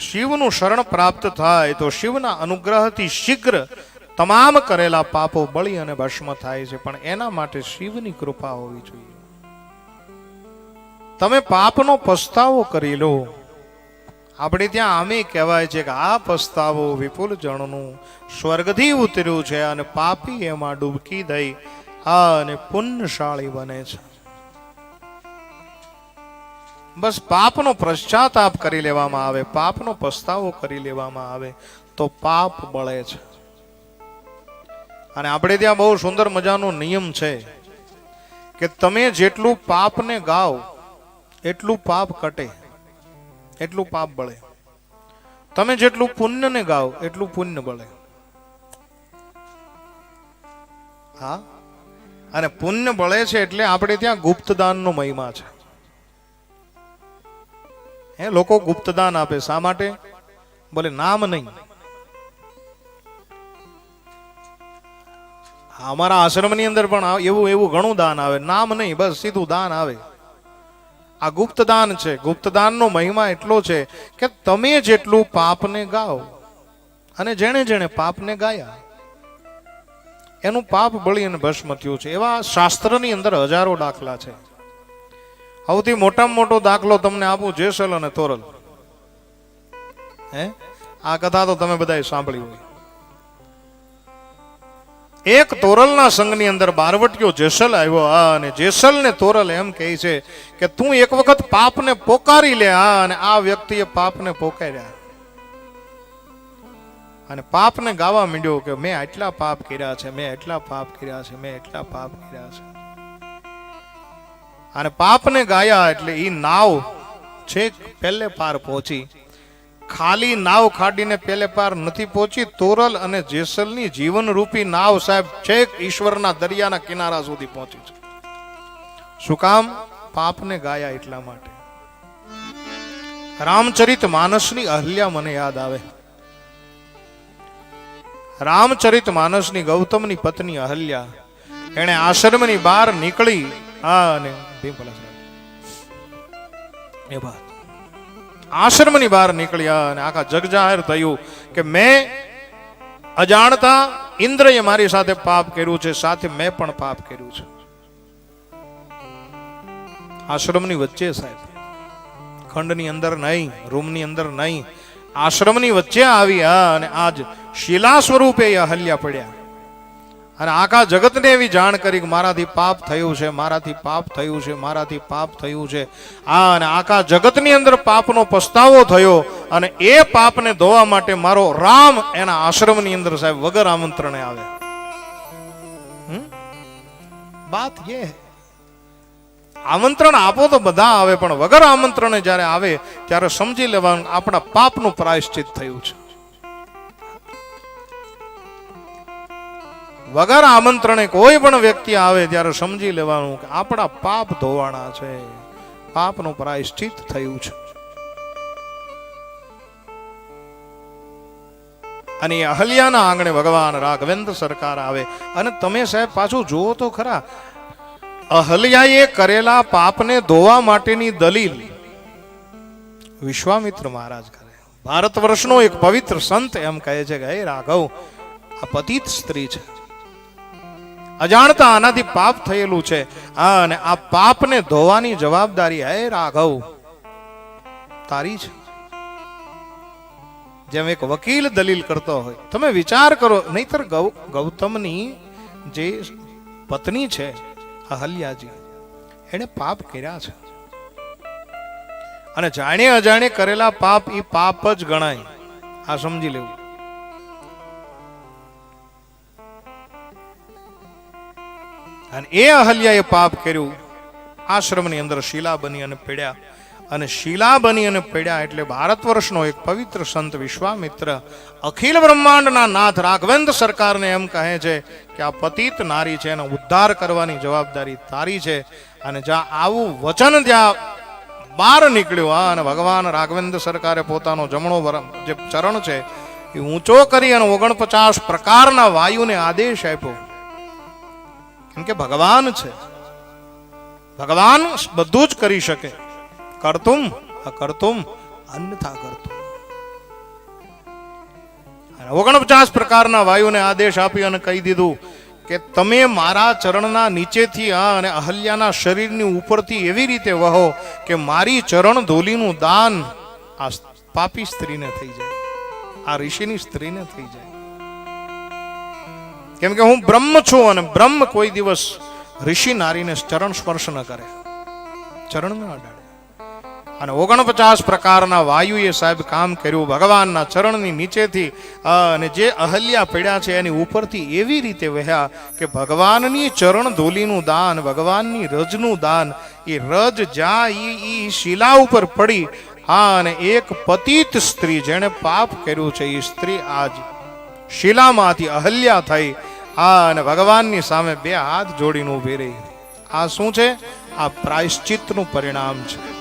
શિવનું શરણ પ્રાપ્ત થાય તો શિવના અનુગ્રહથી શીઘ્ર તમામ કરેલા પાપો બળી અને ભસ્મ થાય છે. પણ એના માટે શિવની કૃપા હોવી જોઈએ. તમે પાપનો પસ્તાવો કરી લો. આપણે ત્યાં આમે કહેવાય છે કે આ પસ્તાવો વિપુલ જણનું સ્વર્ગથી ઉતર્યું છે અને પાપી એમાં ડૂબકી દઈ અને પુણ્યશાળી બને છે. બસ પાપનો પશ્ચાતાપ કરી લેવામાં આવે, પાપનો પસ્તાવો કરી લેવામાં આવે, તો પાપ બળે છે. અને આપણે ત્યાં બહુ સુંદર મજાનો નિયમ છે કે તમે જેટલું પાપને ગાઓ, એટલું પાપ કટે, એટલું પાપ બળે. તમે જેટલું પુણ્યને ગાઓ, એટલું પુણ્ય બળે. હા? અને પુણ્ય બળે છે એટલે આપણે ત્યાં ગુપ્તદાનનો મહિમા છે. હે, લોકો ગુપ્તદાન આપે. શા માટે? બોલે, નામ નહીં. અમારા આશ્રમની અંદર પણ એવું એવું ઘણું દાન આવે. નામ નહીં, બસ સીધું દાન આવે. આ ગુપ્તદાન છે. ગુપ્તદાનનો મહિમા એટલો છે કે તમે જેટલું પાપને ગાઓ અને જેણે જેણે પાપને ગાયા, એનું પાપ બળી અને ભસ્મ થયું છે. એવા શાસ્ત્રની અંદર હજારો દાખલા છે. સૌથી મોટામાં મોટો દાખલો તમને આપું જેસલ અને તોરલ હે? આ કથા તો તમે બધાએ સાંભળી હોય. એક તોરલના સંઘની અંદર બારવટીયો જેસલ આવ્યો, આ અને જેસલ ને તોરલ એમ કહે છે કે તું એક વખત પાપને પોકારી લે, આ અને આ વ્યક્તિએ પાપને પોકાર્યા. અને પાપને ગાવા માંડ્યો કે મેં આટલા પાપ કર્યા છે, મેં એટલા પાપ કર્યા છે, મેં એટલા પાપ કર્યા છે. અને પાપને ગાયા એટલે એ નાવ છેક પહેલે પાર પહોંચી. ખાલી નાવ ખાડીને પહેલે પાર નથી પહોંચી, તોરલ અને જેસલની જીવનરૂપી નાવ સાહેબ છેક ઈશ્વરના દરિયાના કિનારા સુધી પહોંચી છે. શું કામ? પાપને ગાયા એટલા માટે. રામચરિત માનસની અહલ્યા મને યાદ આવે. રામચરિત માનસની ગૌતમની પત્ની અહલ્યા. એણે આશ્રમની બહાર નીકળી આ અને સાહેબ. એ વાત. આશ્રમની બહાર નીકળ્યા અને આખા જગ જાહેર થયું કે મેં અજાણતા ઇન્દ્રએ મારી સાથે પાપ કર્યું છે, સાથે મેં પણ પાપ કર્યું છે. આશ્રમની વચ્ચે સાહેબ, ખંડની અંદર નહીં, રૂમની અંદર નહીં, આશ્રમની વચ્ચે આવી હા અને આજ શિલા સ્વરૂપે અહલ્યા પડ્યા. અને આખા જગતને એવી જાણ કરી કે મારાથી પાપ થયું છે, મારાથી પાપ થયું છે, મારાથી પાપ થયું છે. આ અને આખા જગતની અંદર પાપનો પસ્તાવો થયો અને એ પાપને ધોવા માટે મારો રામ એના આશ્રમની અંદર સાહેબ વગર આમંત્રણે આવે? બાત યે આમંત્રણ આપો તો બધા આવે, પણ વગર આમંત્રણે જ્યારે આવે, ત્યારે સમજી લેવાનું આપણા પાપનું પ્રાયશ્ચિત થયું છે. વગર આમંત્રણે કોઈ પણ વ્યક્તિ આવે ત્યારે સમજી લેવાનું કે આપણા પાપ ધોવાણા છે. પાપનું પ્રાયશ્ચિત થયું છે. અને એ અહલ્યાના આંગણે ભગવાન રાઘવેન્દ્ર સરકાર આવે. અને તમે સાહેબ પાછું જુઓ તો ખરા. અહલ્યાએ કરેલા પાપને ધોવા માટેની દલીલ વિશ્વામિત્ર મહારાજ કરે. ભારત વર્ષનો એક પવિત્ર સંત એમ કહે છે કે, હે રાઘવ, આ પતિત સ્ત્રી છે. અજાણતા આનાથી પાપ થયેલું છે. અને આ પાપને ધોવાની જવાબદારી, હે રાઘવ, તારી છે જેમ એક વકીલ દલીલ કરતો હોય. તમે વિચાર કરો, નહીતર ગૌતમની જે પત્ની છે, અહલ્યાજી, એણે પાપ કર્યા છે. અને જાણે અજાણે કરેલા પાપ એ પાપ જ ગણાય. આ સમજી લેવું. અને એ અહલ્યાએ પાપ કર્યું. આશ્રમની અંદર શીલા બની અને પીડ્યા. અને શીલા બની અને પીડ્યા એટલે ભારત વર્ષનો એક પવિત્ર સંત વિશ્વામિત્ર, અખિલ બ્રહ્માંડના નાથ રાઘવેન્દ્ર સરકારને એમ કહે છે કે આ પતિત નારી છે, એનો ઉદ્ધાર કરવાની જવાબદારી તારી છે. અને જ્યાં આવું વચન જ્યાં બહાર નીકળ્યું. આ અને ભગવાન રાઘવેન્દ્ર સરકારે પોતાનો જમણો જે ચરણ છે, એ ઊંચો કરી અને ઓગણપચાસ પ્રકારના વાયુને આદેશ આપ્યો. કેમ કે ભગવાન છે. ભગવાન બધું જ કરી શકે. કરતુમ અકર્તુમ અન્યથા કરતું ઓગણપચાસ પ્રકારના વાયુને આદેશ આપી અને કહી દીધું કે તમે મારા ચરણના નીચેથી આ અને અહલ્યાના શરીરની ઉપરથી એવી રીતે વહો કે મારી ચરણ ધોલીનું દાન આ પાપી સ્ત્રીને થઈ જાય. આ ઋષિની સ્ત્રીને થઈ જાય. કેમ કે હું બ્રહ્મ છું અને બ્રહ્મ કોઈ દિવસ ઋષિ નારીને ચરણ સ્પર્શ ન કરે. ચરણ ન અડાડે. અને ઓગણપચાસ પ્રકારના વાયુએ સાહેબ કામ કર્યું. ભગવાનના ચરણની નીચેથી અને જે અહલ્યા પડ્યા છે એની ઉપરથી એવી રીતે વહ્યા કે ભગવાનની ચરણ ધૂલીનું દાન, ભગવાનની રજનું દાન, એ રજ જ્યાં ઈ શિલા ઉપર પડી, હા, અને એક પતિત સ્ત્રી જેણે પાપ કર્યું છે એ સ્ત્રી આજ શિલામાંથી અહલ્યા થઈ આ અને ભગવાનની સામે બે હાથ જોડીને ઊભી રહી. આ શું છે? આ પ્રાયશ્ચિતનું પરિણામ છે.